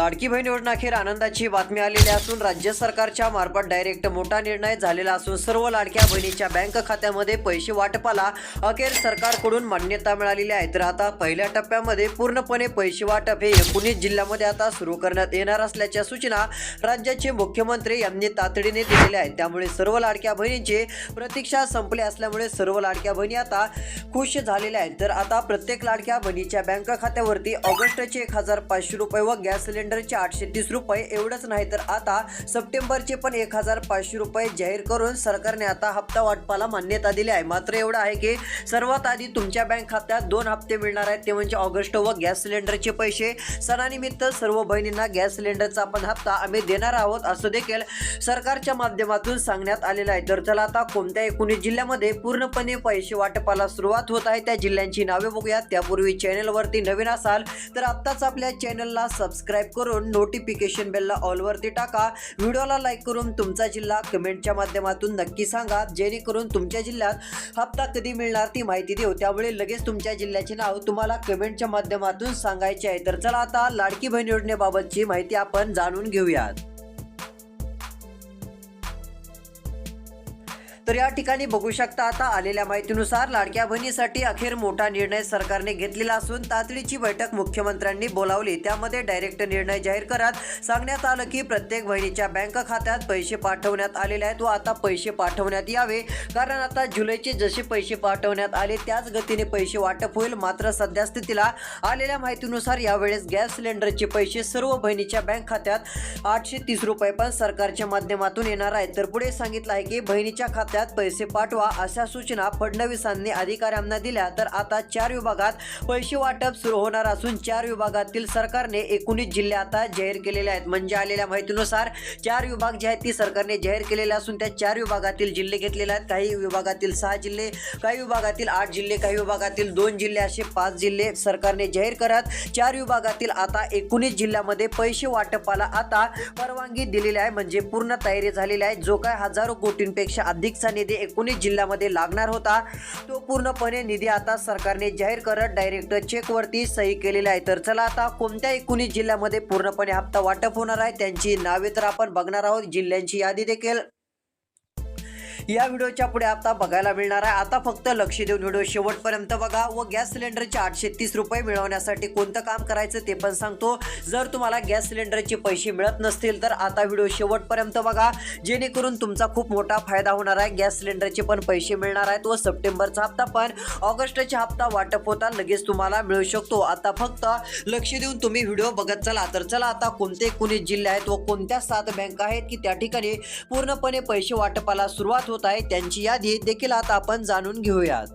लाडकी बहीण योजनाखेर आनंदाची बातमी आलेली असून राज्य सरकारच्या मार्फत डायरेक्ट मोठा निर्णय झालेला असून सर्व लाडक्या बहिणीच्या बँक खात्यामध्ये पैसे वाटपाला अखेर सरकारकडून मान्यता मिळालेली आहे. तर आता पहिल्या टप्प्यामध्ये पूर्णपणे पैसे वाटप हे एकोणीस जिल्ह्यामध्ये आता सुरू करण्यात येणार असल्याच्या सूचना राज्याचे मुख्यमंत्री यांनी तातडीने दिलेल्या आहेत. त्यामुळे सर्व लाडक्या बहिणींची प्रतीक्षा संपली असल्यामुळे सर्व लाडक्या बहिणी आता खुश झालेल्या आहेत. तर आता प्रत्येक लाडक्या बहिणीच्या बँक खात्यावरती ऑगस्टचे एक हजार पाचशे रुपये व गॅस सिलेंडर सिलेंडरचे आठशे तीस रुपये. एवढंच नाही तर आता सप्टेंबरचे पण एक हजार पाचशे रुपये जाहीर करून सरकारने आता हप्ता वाटपाला मान्यता दिली आहे. मात्र एवढं आहे की सर्वात आधी तुमच्या बँक खात्यात दोन हप्ते मिळणार आहेत. ते म्हणजे ऑगस्ट व गॅस सिलेंडरचे पैसे. सणानिमित्त सर्व बहिणींना गॅस सिलेंडरचा आपण हप्ता आम्ही देणार आहोत असं देखील सरकारच्या माध्यमातून सांगण्यात आलेलं आहे. तर चला आता कोणत्या एकोणीस जिल्ह्यामध्ये पूर्णपणे पैसे वाटपाला सुरुवात होत आहे त्या जिल्ह्यांची नावे बघूया. त्यापूर्वी चॅनलवरती नवीन असाल तर आत्ताच आपल्या चॅनलला सबस्क्राईब करून नोटिफिकेशन बेलला ऑलवरती टाका. व्हिडिओला लाईक करून तुमचा जिल्हा कमेंटच्या माध्यमातून नक्की सांगा. जेणेकरून तुमच्या जिल्ह्यात हप्ता कधी मिळणार ती माहिती देऊ. त्यामुळे लगेच तुमच्या जिल्ह्याचे नाव तुम्हाला कमेंटच्या माध्यमातून सांगायचे आहे. तर चला आता लाडकी बहीण योजनेबाबतची माहिती आपण जाणून घेऊयात. तर या ठिकाणी बघू शकता आता आलेल्या माहितीनुसार लाडक्या बहिणीसाठी अखेर मोठा निर्णय सरकारने घेतलेला असून तातडीची बैठक मुख्यमंत्र्यांनी बोलावली. त्यामध्ये डायरेक्ट निर्णय जाहीर करत सांगण्यात आलं की प्रत्येक बहिणीच्या बँक खात्यात पैसे पाठवण्यात आलेले आहेत व आता पैसे पाठवण्यात यावे. कारण आता जुलैचे जसे पैसे पाठवण्यात आले त्याच गतीने पैसे वाटप होईल. मात्र सध्या स्थितीला आलेल्या माहितीनुसार यावेळेस गॅस सिलेंडरचे पैसे सर्व बहिणीच्या बँक खात्यात आठशे तीस रुपये पण सरकारच्या माध्यमातून येणार आहेत. तर पुढे सांगितलं आहे की बहिणीच्या खात्यात पैसे पाठवा अशा सूचना फडणवीसांनी अधिकाऱ्यांना दिल्या. तर आता चार विभागात पैसे वाटप सुरू होणार असून चार विभागातील सरकारने एकोणीस जिल्हे आता जाहीर केलेले आहेत. म्हणजे आलेल्या माहितीनुसार चार विभाग जे आहेत ती सरकारने जाहीर केलेले असून त्या चार विभागातील जिल्हे घेतलेले आहेत. काही विभागातील सहा जिल्हे काही विभागातील आठ जिल्हे काही विभागातील दोन जिल्हे असे पाच जिल्हे सरकारने जाहीर करत चार विभागातील आता एकोणीस जिल्ह्यामध्ये पैसे वाटपाला आता परवानगी दिलेली आहे. म्हणजे पूर्ण तयारी झालेली आहे. जो काय हजारो कोटींपेक्षा अधिक चा निधी एकोणीस जिल्ह्यामध्ये लागणार होता. तो पूर्णपणे निधी आता सरकारने जाहीर करत डायरेक्ट चेकवरती सही केलेली आहे. तर चला आता कोणत्या एकोणीस जिल्ह्यामध्ये पूर्णपणे हप्ता वाटप होणार आहे? त्यांची नावे तर आपण बघणार आहोत. जिल्ह्यांची यादी देखील. या व्हिडिओच्या पुढे आता बघायला मिळणार आहे. आता फक्त लक्ष देऊन व्हिडिओ शेवटपर्यंत बघा. व गॅस सिलेंडरचे आठशे तीस रुपये मिळवण्यासाठी कोणतं काम करायचं ते पण सांगतो. जर तुम्हाला गॅस सिलेंडरचे पैसे मिळत नसतील तर आता व्हिडिओ शेवटपर्यंत बघा. जेणेकरून तुमचा खूप मोठा फायदा होणार आहे. गॅस सिलेंडरचे पण पैसे मिळणार आहेत व सप्टेंबरचा हप्ता पण ऑगस्टचा हप्ता वाटप होता लगेच तुम्हाला मिळू शकतो. आता फक्त लक्ष देऊन तुम्ही व्हिडिओ बघत चला. तर चला आता कोणते कोणी जिल्हे आहेत व कोणत्या सात बँका आहेत की त्या ठिकाणी पूर्णपणे पैसे वाटपाला सुरुवात होत आहे त्यांची यादी देखील आता आपण जाणून घेऊयात.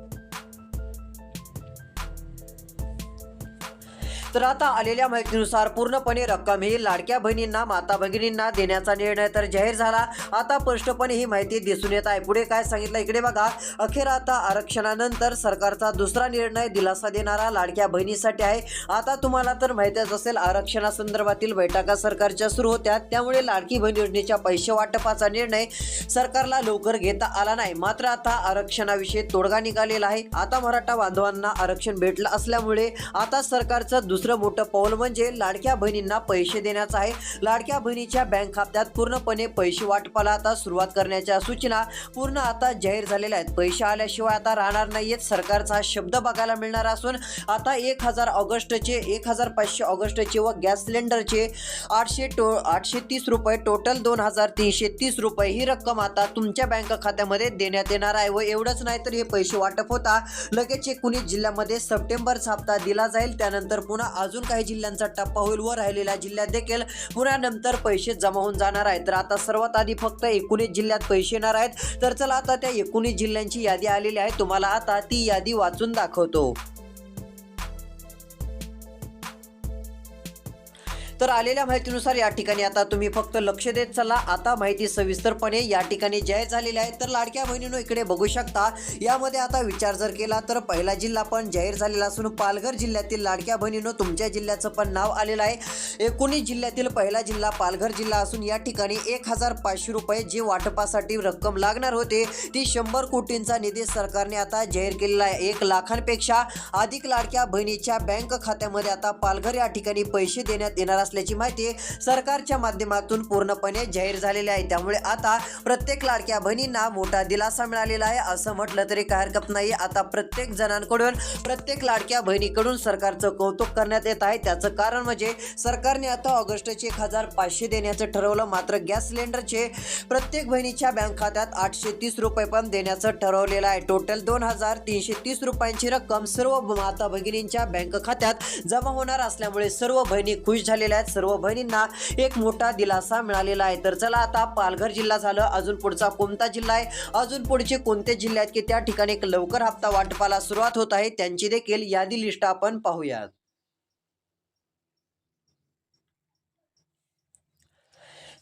तर आता आलेल्या माहितीनुसार पूर्णपणे रक्कम ही लाडक्या बहिणींना माता भगिनींना देण्याचा निर्णय तर जाहीर झाला. आता स्पष्टपणे ही माहिती दिसून येत आहे. पुढे काय सांगितलं? इकडे बघा. अखेर आता आरक्षणानंतर सरकारचा दुसरा निर्णय दिलासा देणारा लाडक्या बहिणीसाठी आहे. आता तुम्हाला तर माहितीच असेल आरक्षणासंदर्भातील बैठका सरकारच्या सुरू होत्या. त्यामुळे लाडकी बहीण योजनेच्या पैसे वाटपाचा निर्णय सरकारला लवकर घेता आला नाही. मात्र आता आरक्षणाविषयी तोडगा निघालेला आहे. आता मराठा बांधवांना आरक्षण भेटलं असल्यामुळे आता सरकारचं दुसरं मोठं पाऊल म्हणजे लाडक्या बहिणींना पैसे देण्याचं आहे. लाडक्या बहिणीच्या बँक खात्यात पूर्णपणे पैसे वाटपाला आता सुरुवात करण्याच्या सूचना पूर्ण आता जाहीर झालेल्या आहेत. पैसे आल्याशिवाय आता राहणार नाहीयेत. सरकारचा हा शब्द बघायला मिळणार असून आता एक हजार ऑगस्टचे एक हजार पाचशे ऑगस्टचे व गॅस सिलेंडरचे आठशे टो आठशे तीस रुपये टोटल दोन हजार तीनशे तीस रुपये ही रक्कम आता तुमच्या बँक खात्यामध्ये देण्यात येणार आहे व एवढंच नाही तर हे पैसे वाटप होता. लगेच एकोणीस जिल्ह्यामध्ये सप्टेंबरचा हप्ता दिला जाईल. त्यानंतर पुन्हा अजून काही जिल्ह्यांचा टप्पा होईल. व राहिलेल्या जिल्ह्यात देखील पुन्हा नंतर पैसे जमा होऊन जाणार आहेत. तर आता सर्वात आधी फक्त एकोणीस जिल्ह्यात पैसे येणार आहेत. तर चला आता त्या एकोणीस जिल्ह्यांची यादी आलेली आहे. तुम्हाला आता ती यादी वाचून दाखवतो. तर आलेल्या माहितीनुसार या ठिकाणी आता तुम्ही फक्त लक्ष देत चला. आता माहिती सविस्तरपणे या ठिकाणी जाहीर झालेली आहे. तर लाडक्या बहिणीनो इकडे बघू शकता यामध्ये आता विचार जर केला तर पहिला जिल्हा पण जाहीर झालेला असून पालघर जिल्ह्यातील लाडक्या बहिणीनो तुमच्या जिल्ह्याचं पण नाव आलेलं आहे. एकोणीस जिल्ह्यातील पहिला जिल्हा पालघर जिल्हा असून या ठिकाणी एक हजार पाचशे रुपये जे वाटपासाठी रक्कम लागणार होते ती शंभर कोटींचा निधी सरकारने आता जाहीर केलेला आहे. एक लाखांपेक्षा अधिक लाडक्या बहिणीच्या बँक खात्यामध्ये आता पालघर या ठिकाणी पैसे देण्यात येणार असल्याची माहिती सरकारच्या माध्यमातून पूर्णपणे जाहीर झालेली आहे. त्यामुळे आता प्रत्येक लाडक्या बहिणींना मोठा दिलासा मिळालेला आहे. असं म्हटलं तरी काय हरकत नाही. आता प्रत्येक जणांकडून प्रत्येक लाडक्या बहिणीकडून सरकारचं कौतुक करण्यात येत आहे. त्याचं कारण म्हणजे सरकारने आता ऑगस्टचे एक हजार पाचशे देण्याचं ठरवलं. मात्र गॅस सिलेंडरचे प्रत्येक बहिणीच्या बँक खात्यात आठशे तीस रुपये पण देण्याचं ठरवलेलं आहे. टोटल दोन हजार तीनशे तीस रुपयांची रक्कम सर्व माता भगिनींच्या बँक खात्यात जमा होणार असल्यामुळे सर्व बहिणी खुश झालेल्या आहेत सर्व बहिणींना एक मोठा दिलासा मिळालेला आहे. तर चला आता पालघर जिल्हा झालं अजून पुढचा कोणता जिल्हा आहे? अजून पुढचे कोणते जिल्ह्यात आहेत की त्या ठिकाणी एक लवकर हप्ता वाटपाला सुरुवात होत आहे? त्यांची देखील यादी लिस्ट आपण पाहूयात.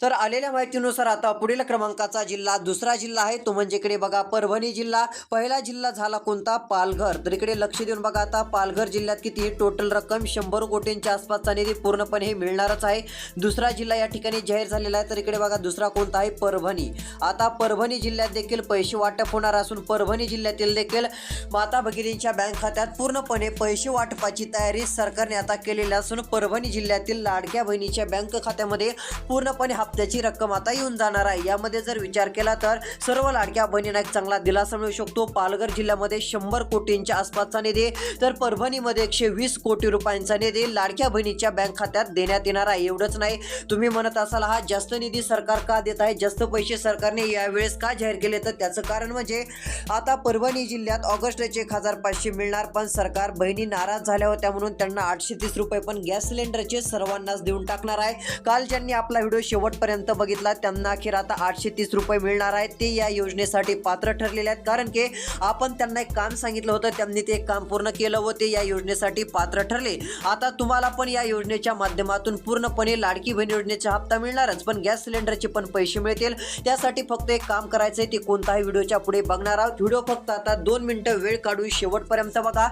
तर आलेल्या माहितीनुसार आता पुढील क्रमांकाचा जिल्हा दुसरा जिल्हा आहे. तो म्हणजे इकडे बघा परभणी जिल्हा. पहिला जिल्हा झाला कोणता? पालघर. तर इकडे लक्ष देऊन बघा आता पालघर जिल्ह्यात किती टोटल रक्कम शंभर कोटींच्या आसपासचा निधी पूर्णपणे हे मिळणारच आहे. दुसरा जिल्हा या ठिकाणी जाहीर झालेला आहे. तर इकडे बघा दुसरा कोणता आहे? परभणी. आता परभणी जिल्ह्यात देखील पैसे वाटप होणार असून परभणी जिल्ह्यातील देखील माता भगिनींच्या बँक खात्यात पूर्णपणे पैसे वाटपाची तयारी सरकारने आता केलेली असून परभणी जिल्ह्यातील लाडक्या बहिणीच्या बँक खात्यामध्ये पूर्णपणे हप्त्याची रक्कम आता येऊन जाणार आहे. यामध्ये जर विचार केला तर सर्व लाडक्या बहिणींना एक चांगला दिलासा मिळू शकतो. पालघर जिल्ह्यामध्ये शंभर कोटींच्या आसपासचा निधी तर परभणीमध्ये एकशे वीस कोटी रुपयांचा निधी लाडक्या बहिणीच्या बँक खात्यात देण्यात येणार आहे. एवढंच नाही तुम्ही म्हणत असाल हा जास्त निधी सरकार का देत आहे? जास्त पैसे सरकारने यावेळेस का जाहीर केले? तर त्याचं कारण म्हणजे आता परभणी जिल्ह्यात ऑगस्टचे एक हजार पाचशे मिळणार पण सरकार बहिणी नाराज झाल्या होत्या म्हणून त्यांना आठशे तीस रुपये पण गॅस सिलेंडरचे सर्वांनाच देऊन टाकणार आहे. काल ज्यांनी आपला व्हिडिओ शेवट शेवटपर्यंत बघितला. त्यांना अखेर आता आठशे तीस रुपये मिळणार आहेत. ते या योजनेसाठी पात्र ठरलेले आहेत. कारण की आपण त्यांना एक काम सांगितलं होतं. त्यांनी ते एक काम पूर्ण केलं व ते या योजनेसाठी पात्र ठरले. आता तुम्हाला पण या योजनेच्या माध्यमातून पूर्णपणे लाडकी बहीण योजनेचा हप्ता मिळणारच. पण गॅस सिलेंडरचे पण पैसे मिळतील. त्यासाठी फक्त एक काम करायचं आहे ते कोणताही व्हिडिओच्या पुढे बघणार आहोत. व्हिडिओ फक्त आता दोन मिनटं वेळ काढून शेवटपर्यंत बघा.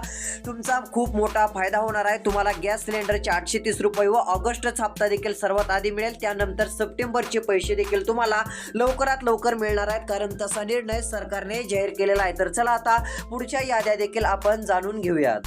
तुमचा खूप मोठा फायदा होणार आहे. तुम्हाला गॅस सिलेंडरचे आठशे तीस रुपये व ऑगस्टच हप्ता देखील सर्वात आधी मिळेल. त्यानंतर सप्टेंबरचे पैसे देखील तुम्हाला लवकरात लवकर मिळणार आहेत. कारण तसा निर्णय सरकारने जाहीर केलेला आहे. तर चला आता पुढच्या याद्या देखील आपण जाणून घेऊयात.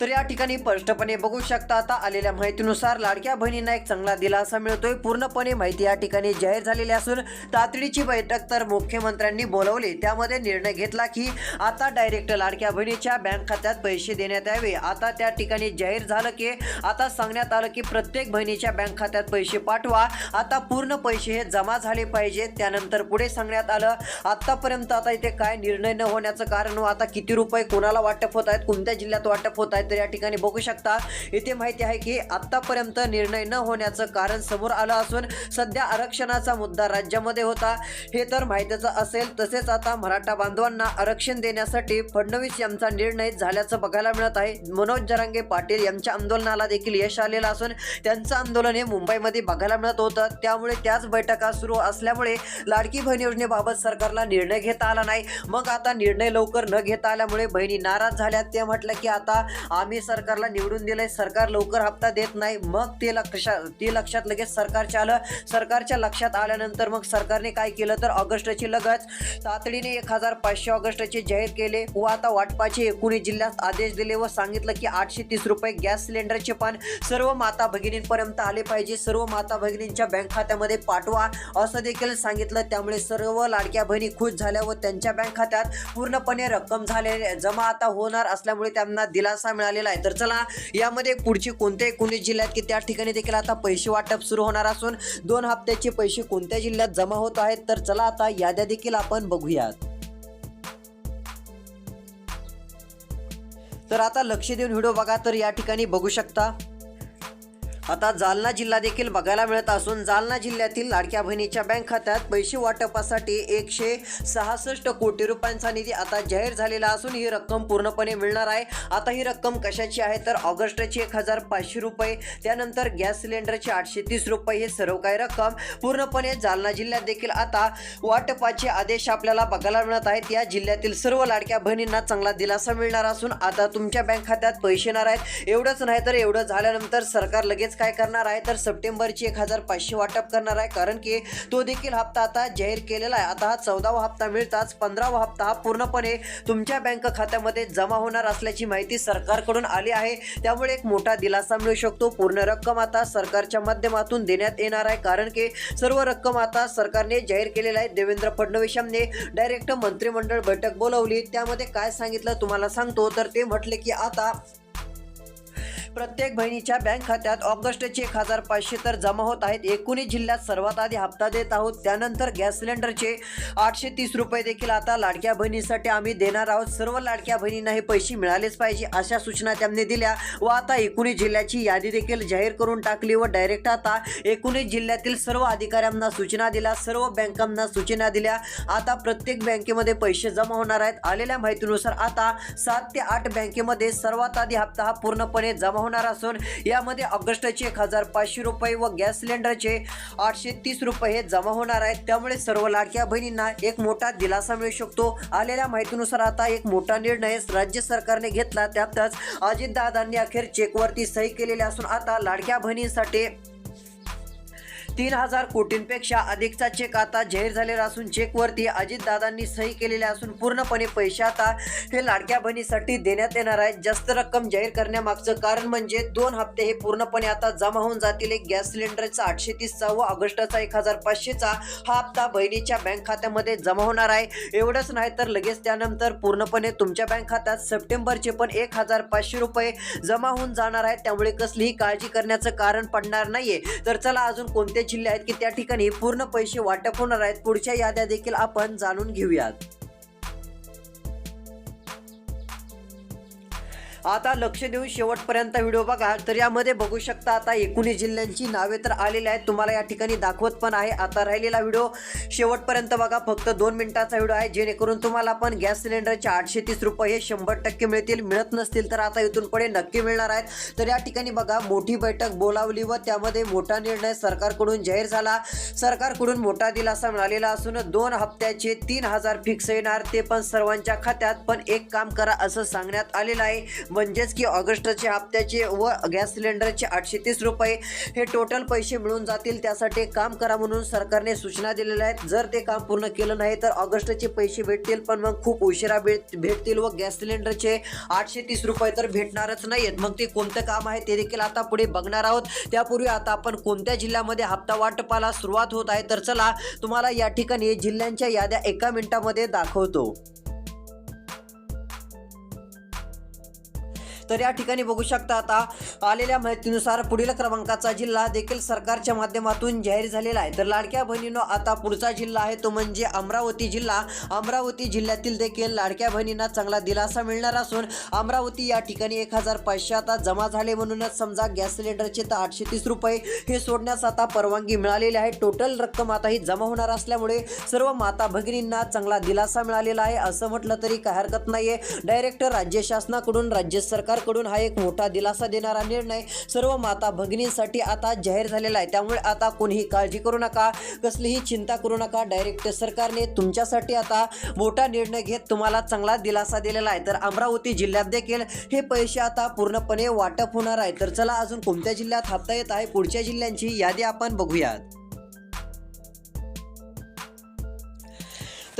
तर या ठिकाणी स्पष्टपणे बघू शकता आता आलेल्या माहितीनुसार लाडक्या बहिणींना एक चांगला दिलासा मिळतोय. पूर्णपणे माहिती या ठिकाणी जाहीर झालेली असून तातडीची बैठक तर मुख्यमंत्र्यांनी बोलवली. त्यामध्ये निर्णय घेतला की आता डायरेक्ट लाडक्या बहिणीच्या बँक खात्यात पैसे देण्यात यावे. आता त्या ठिकाणी जाहीर झालं की आता सांगण्यात आलं की प्रत्येक बहिणीच्या बँक खात्यात पैसे पाठवा. आता पूर्ण पैसे हे जमा झाले पाहिजेत. त्यानंतर पुढे सांगण्यात आलं आतापर्यंत आता इथे काय निर्णय न होण्याचं कारण आता किती रुपये कोणाला वाटप होत आहेत कोणत्या जिल्ह्यात वाटप होत आहेत तर या ठिकाणी बघू शकता. इथे माहिती आहे की आतापर्यंत निर्णय न होण्याचं कारण समोर आलं असून सध्या आरक्षणाचा मुद्दा राज्यामध्ये होता. हे तर माहितीचं असेल. तसेच आता मराठा बांधवांना आरक्षण देण्यासाठी फडणवीस यांचा निर्णय झाल्याचं बघायला मिळत आहे. मनोज जरांगे पाटील यांच्या आंदोलनाला देखील यश आलेलं असून त्यांचं आंदोलन हे मुंबईमध्ये बघायला मिळत होतं. त्यामुळे त्याच बैठका सुरू असल्यामुळे लाडकी बहीण योजनेबाबत सरकारला निर्णय घेता आला नाही. मग आता निर्णय लवकर न घेता आल्यामुळे बहिणी नाराज झाल्या. ते म्हटलं की आता आम्ही सरकारला निवडून दिलंय सरकार लवकर हप्ता देत नाही. मग ते लक्षा ते लक्षात लगेच सरकारच्या आलं. सरकारच्या लक्षात आल्यानंतर मग सरकारने काय केलं तर ऑगस्टची लगच तातडीने एक हजार पाचशे ऑगस्टचे जाहीर केले व आता वाटपाचे एकोणीस जिल्ह्यात आदेश दिले व सांगितलं की आठशे तीस रुपये गॅस सिलेंडरचे पण सर्व माता भगिनींपर्यंत आले पाहिजे. सर्व माता भगिनींच्या बँक खात्यामध्ये पाठवा असं देखील सांगितलं. त्यामुळे सर्व लाडक्या बहिणी खुश झाल्या व त्यांच्या बँक खात्यात पूर्णपणे रक्कम झाले जमा आता होणार असल्यामुळे त्यांना दिलासा मिळाला. मिळालेला आहे. तर चला यामध्ये पुढची कोणत्याही एकोणीस जिल्ह्यात की त्या ठिकाणी देखील आता पैसे वाटप सुरू होणार असून दोन हप्त्याचे पैसे कोणत्या जिल्ह्यात जमा होत आहेत? तर चला आता याद्या देखील आपण बघूयात. तर आता लक्ष देऊन व्हिडिओ बघा तर या ठिकाणी बघू शकता. आता जालना जिल्हा देखील बघायला मिळत असून जालना जिल्ह्यातील लाडक्या बहिणीच्या बँक खात्यात पैसे वाटपासाठी एकशे सहासष्ट कोटी रुपयांचा निधी आता जाहीर झालेला असून ही रक्कम पूर्णपणे मिळणार आहे. आता ही रक्कम कशाची आहे? तर ऑगस्टची एक हजार पाचशे रुपये त्यानंतर गॅस सिलेंडरचे आठशे तीस रुपये हे सर्व काही रक्कम पूर्णपणे जालना जिल्ह्यात देखील आता वाटपाचे आदेश आपल्याला बघायला मिळत आहेत. या जिल्ह्यातील सर्व लाडक्या बहिणींना चांगला दिलासा मिळणार असून आता तुमच्या बँक खात्यात पैसे येणार आहेत. एवढंच नाही तर एवढं झाल्यानंतर सरकार लगेच लगेच काय करणार आहे? तर सप्टेंबरची एक हजार पाचशे वाटप करणार आहे. कारण की तो देखील हप्ता आता जाहीर केलेला आहे. आता हा चौदावा हप्ता मिळताच पंधरावा हप्ता हा पूर्णपणे तुमच्या बँक खात्यामध्ये जमा होणार असल्याची माहिती सरकारकडून आली आहे. त्यामुळे एक मोठा दिलासा मिळू शकतो. पूर्ण रक्कम आता सरकारच्या माध्यमातून देण्यात येणार आहे. कारण की सर्व रक्कम आता सरकारने जाहीर केलेला आहे. देवेंद्र फडणवीस यांनी डायरेक्ट मंत्रिमंडळ बैठक बोलावली. त्यामध्ये काय सांगितलं तुम्हाला सांगतो. तर ते म्हटले की आता प्रत्येक बहिणीच्या बँक खात्यात ऑगस्टचे एक हजार पाचशे तर जमा होत आहेत. एकोणीस जिल्ह्यात सर्वात आधी हप्ता देत आहोत. त्यानंतर गॅस सिलेंडरचे आठशे तीस रुपये देखील आता लाडक्या बहिणीसाठी आम्ही देणार आहोत. सर्व लाडक्या बहिणींना हे पैसे मिळालेच पाहिजे अशा सूचना त्यांनी दिल्या व आता एकोणीस जिल्ह्याची यादी देखील जाहीर करून टाकली व डायरेक्ट आता एकोणीस जिल्ह्यातील सर्व अधिकाऱ्यांना सूचना दिल्या सर्व बँकांना सूचना दिल्या. आता प्रत्येक बँकेमध्ये पैसे जमा होणार आहेत. आलेल्या माहितीनुसार आता सात ते आठ बँकेमध्ये सर्वात आधी हप्ता हा पूर्णपणे जमा होणार असून यामध्ये ऑगस्टचे एक हजार पाचशे रुपये व गॅस सिलेंडरचे आठशे तीस रुपये हे जमा होणार आहेत. त्यामुळे सर्व लाडक्या बहिणींना एक मोठा दिलासा मिळू शकतो. आलेल्या माहितीनुसार आता एक मोठा निर्णय राज्य सरकारने घेतला. त्यातच अजितदादांनी अखेर चेकवरती सही केलेली असून आता लाडक्या बहिणींसाठी तीन हजार कोटींपेक्षा अधिकचा चेक आता जाहीर झालेला असून चेकवरती अजितदादांनी सही केलेल्या असून पूर्णपणे पैसे आता हे लाडक्या बहिणीसाठी देण्यात येणार आहे जास्त रक्कम जाहीर करण्यामागचं कारण म्हणजे दोन हप्ते हे पूर्णपणे आता जमा होऊन जातील. एक गॅस सिलेंडरचा आठशे तीसचा व ऑगस्टचा एक हजार पाचशेचा हा हप्ता बहिणीच्या बँक खात्यामध्ये जमा होणार आहे. एवढंच नाही तर लगेच त्यानंतर पूर्णपणे तुमच्या बँक खात्यात सप्टेंबरचे पण एक हजार पाचशे रुपये जमा होऊन जाणार आहेत. त्यामुळे कसलीही काळजी करण्याचं कारण पडणार नाहीये. तर चला अजून कोणते जिल्हे आहेत की त्या ठिकाणी पूर्ण पैसे वाटप होणार आहेत. पुढच्या याद्या देखील आपण जाणून घेऊयात. आता लक्ष देऊन शेवटपर्यंत व्हिडिओ बघा. तर यामध्ये बघू शकता आता एकोणीस जिल्ह्यांची नावे तर आलेली आहेत. तुम्हाला या ठिकाणी दाखवत पण आहे. आता राहिलेला व्हिडिओ शेवटपर्यंत बघा. फक्त दोन मिनिटाचा व्हिडिओ आहे. जेणेकरून तुम्हाला पण गॅस सिलेंडरचे आठशे तीस रुपये हे शंभर टक्के मिळतील. मिळत नसतील तर आता इथून पुढे नक्की मिळणार आहेत. तर या ठिकाणी बघा मोठी बैठक बोलावली व त्यामध्ये मोठा निर्णय सरकारकडून जाहीर झाला. सरकारकडून मोठा दिलासा मिळालेला असून दोन हप्त्याचे तीन हजार फिक्स येणार. ते पण सर्वांच्या खात्यात. पण एक काम करा असं सांगण्यात आलेलं आहे. म्हणजेच की ऑगस्टचे हप्त्याचे व गॅस सिलेंडरचे आठशे तीस रुपये हे टोटल पैसे मिळून जातील. त्यासाठी काम करा म्हणून सरकारने सूचना दिलेल्या आहेत. जर ते काम पूर्ण केलं नाही तर ऑगस्टचे पैसे भेटतील पण मग खूप उशिरा भेट भेटतील व गॅस सिलेंडरचे आठशे तीस रुपये तर भेटणारच नाही आहेत मग ते कोणतं काम आहे ते देखील आता पुढे बघणार आहोत. त्यापूर्वी आता आपण कोणत्या जिल्ह्यामध्ये हप्ता वाटपाला सुरुवात होत आहे तर चला तुम्हाला या ठिकाणी जिल्ह्यांच्या याद्या एका मिनिटामध्ये दाखवतो. तर या ठिकाणी बघू शकता आता आलेल्या माहितीनुसार पुढील क्रमांकाचा जिल्हा देखील सरकारच्या माध्यमातून जाहीर झालेला आहे. तर लाडक्या बहिणींनो आता पुढचा जिल्हा आहे तो म्हणजे अमरावती जिल्हा. अमरावती जिल्ह्यातील देखील लाडक्या बहिणींना चांगला दिलासा मिळणार असून अमरावती या ठिकाणी एक हजार पाचशे आता जमा झाले म्हणूनच समजा गॅस सिलेंडरचे तर आठशे तीस रुपये हे सोडण्यास आता परवानगी मिळालेली आहे. टोटल रक्कम आता ही जमा होणार असल्यामुळे सर्व माता भगिनींना चांगला दिलासा मिळालेला आहे. असं म्हटलं तरी काय हरकत नाहीये. डायरेक्ट राज्य शासनाकडून राज्य सरकार सरकारकडून हा एक मोठा दिलासा देणारा निर्णय सर्व माता भगिनींसाठी आता जाहीर झालेला आहे. त्यामुळे आता कोणीही काळजी करू नका कसलीही चिंता करू नका. डायरेक्ट सरकारने तुमच्यासाठी आता मोठा निर्णय घेत तुम्हाला चांगला दिलासा दिलेला आहे. तर अमरावती जिल्ह्यात देखील हे पैसे आता पूर्णपणे वाटप होणार आहे. तर चला अजून कोणत्या जिल्ह्यात हप्ता येत आहे पुढच्या जिल्ह्यांची यादी आपण बघूयात.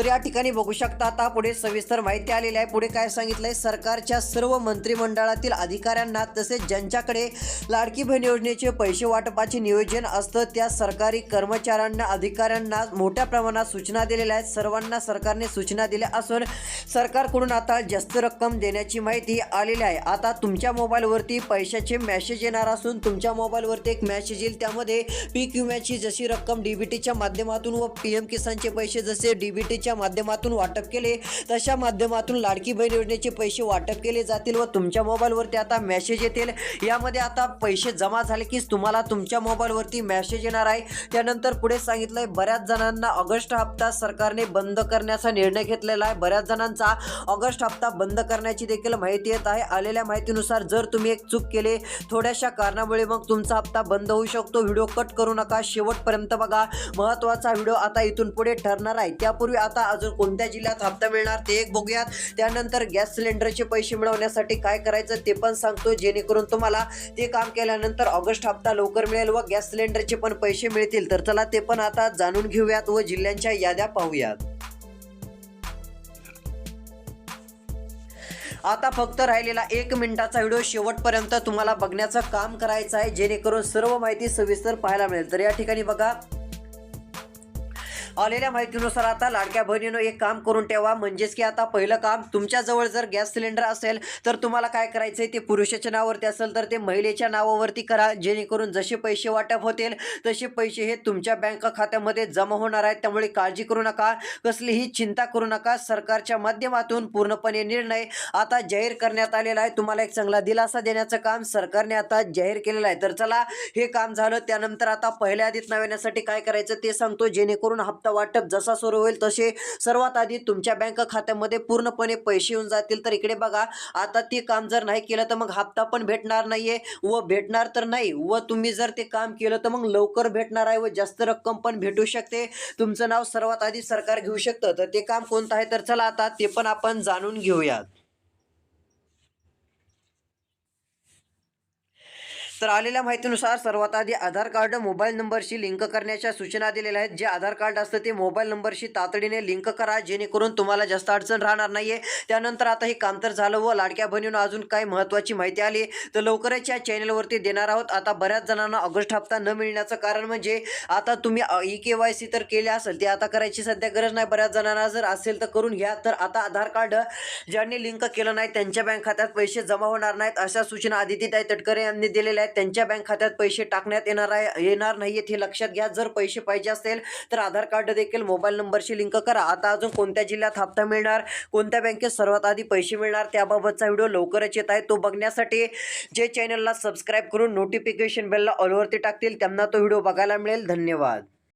तर या ठिकाणी बघू शकता आता पुढे सविस्तर माहिती आलेली आहे. पुढे काय सांगितलंय? सरकारच्या सर्व मंत्रिमंडळातील अधिकाऱ्यांना तसेच ज्यांच्याकडे लाडकी बहीण योजनेचे पैसे वाटपाचे नियोजन असतं त्या सरकारी कर्मचाऱ्यांना अधिकाऱ्यांना मोठ्या प्रमाणात सूचना दिलेल्या आहेत. सर्वांना सरकारने सूचना दिल्या असून सरकारकडून आता जास्त रक्कम देण्याची माहिती आलेली आहे. आता तुमच्या मोबाईलवरती पैशाचे मॅसेज येणार असून तुमच्या मोबाईलवरती एक मॅसेज येईल. त्यामध्ये पीक विम्याची जशी रक्कम डीबीटीच्या माध्यमातून व पी एम किसानचे पैसे जसे डीबीटीच्या माध्यमातून वाटप केले. तशा माध्यमातून लाडकी बहीण योजनेचे पैसे वाटप केले जातील व तुमच्या मोबाईलवरती आता मेसेज येतील. यामध्ये आता पैसे जमा झाले की तुम्हाला तुमच्या मोबाईलवरती मॅसेज येणार आहे. त्यानंतर पुढे सांगितलंय बऱ्याच जणांना ऑगस्ट हप्ता सरकारने बंद करण्याचा निर्णय घेतलेला आहे. बऱ्याच जणांचा ऑगस्ट हप्ता बंद करण्याची देखील माहिती येत आहे. आलेल्या माहितीनुसार जर तुम्ही एक चूक केले थोड्याशा कारणामुळे मग तुमचा हप्ता बंद होऊ शकतो. व्हिडिओ कट करू नका. शेवटपर्यंत बघा. महत्त्वाचा व्हिडिओ आता इथून पुढे ठरणार आहे. त्यापूर्वी आता आता अजून कोणत्या जिल्ह्यात हप्ता मिळणार ते एक बघूयात. त्यानंतर गॅस सिलेंडरचे पैसे मिळवण्यासाठी काय करायचं ते पण सांगतो जेणेकरून तुम्हाला ते काम केल्यानंतर ऑगस्ट हप्ता लवकर मिळेल व गॅस सिलेंडरचे पण पैसे मिळतील. तर चला ते पण आता जाणून घेऊयात व जिल्ह्यांच्या याद्या पाहूयात. आता फक्त राहिलेला एक मिनिटाचा व्हिडिओ शेवटपर्यंत तुम्हाला बघण्याचं काम करायचं आहे. जेणेकरून सर्व माहिती सविस्तर पाहायला मिळेल. तर या ठिकाणी बघा. आलेल्या माहितीनुसार आता लाडक्या बहिणीनं एक काम करून ठेवा. म्हणजेच की आता पहिलं काम तुमच्याजवळ जर गॅस सिलेंडर असेल तर तुम्हाला काय करायचंय? ते पुरुषाच्या नावावरती असेल तर ते महिलेच्या नावावरती करा. जेणेकरून जसे पैसे वाटप होतील तसे पैसे हे तुमच्या बँक खात्यामध्ये जमा होणार आहेत. त्यामुळे काळजी करू नका. कसलीही चिंता करू नका. सरकारच्या माध्यमातून पूर्णपणे निर्णय आता जाहीर करण्यात आलेला आहे. तुम्हाला एक चांगला दिलासा देण्याचं काम सरकारने आता जाहीर केलेलं आहे. तर चला हे काम झालं. त्यानंतर आता पहिल्या आधीत नाव येण्यासाठी काय करायचं ते सांगतो. जेणेकरून हप्ता वाटप जसा सुरू होईल तसे सर्वात आधी तुमच्या बँक खात्यामध्ये पूर्णपणे पैसे येऊन जातील. तर इकडे बघा आता ते काम जर नाही केलं तर मग हप्ता पण भेटणार नाहीये. व भेटणार तर नाही व तुम्ही जर ते काम केलं तर मग लवकर भेटणार आहे व जास्त रक्कम पण भेटू शकते. तुमचं नाव सर्वात आधी सरकार घेऊ शकतं. तर ते काम कोणतं आहे? तर चला आता ते पण आपण जाणून घेऊयात. तर आलेल्या माहितीनुसार सर्वात आधी आधार कार्ड मोबाईल नंबरशी लिंक करण्याच्या सूचना दिलेल्या आहेत. जे आधार कार्ड असतं ते मोबाईल नंबरशी तातडीने लिंक करा जेणेकरून तुम्हाला जास्त अडचण राहणार नाहीये. त्यानंतर आता हे काम तर झालं व लाडक्या बहिणीनं अजून काही महत्त्वाची माहिती आली. तर लवकरच या चॅनलवरती देणार आहोत. आता बऱ्याच जणांना ऑगस्ट हप्ता न मिळण्याचं कारण म्हणजे आता तुम्ही ई के वाय सी तर केले असेल ते आता करायची सध्या गरज नाही. बऱ्याच जणांना जर असेल तर करून घ्या. तर आता आधार कार्ड ज्यांनी लिंक केलं नाही त्यांच्या बँक खात्यात पैसे जमा होणार नाहीत अशा सूचना आदित्यताई तटकरे यांनी दिलेल्या आहेत. त्यांच्या बँक खात्यात पैसे टाकण्यात येणार आहे येणार नाहीयेत हे लक्षात घ्या. जर पैसे पाहिजे असेल तर आधार कार्ड देखील मोबाईल नंबरशी लिंक करा. आता अजून कोणत्या जिल्ह्यात हप्ता मिळणार कोणत्या बँकेत सर्वात आधी पैसे मिळणार त्याबाबतचा व्हिडिओ लवकरच येत आहे. तो बघण्यासाठी जे चॅनलला सबस्क्राईब करून नोटिफिकेशन बेलला ऑलवरती टाकतील त्यांना तो व्हिडिओ बघायला मिळेल. धन्यवाद.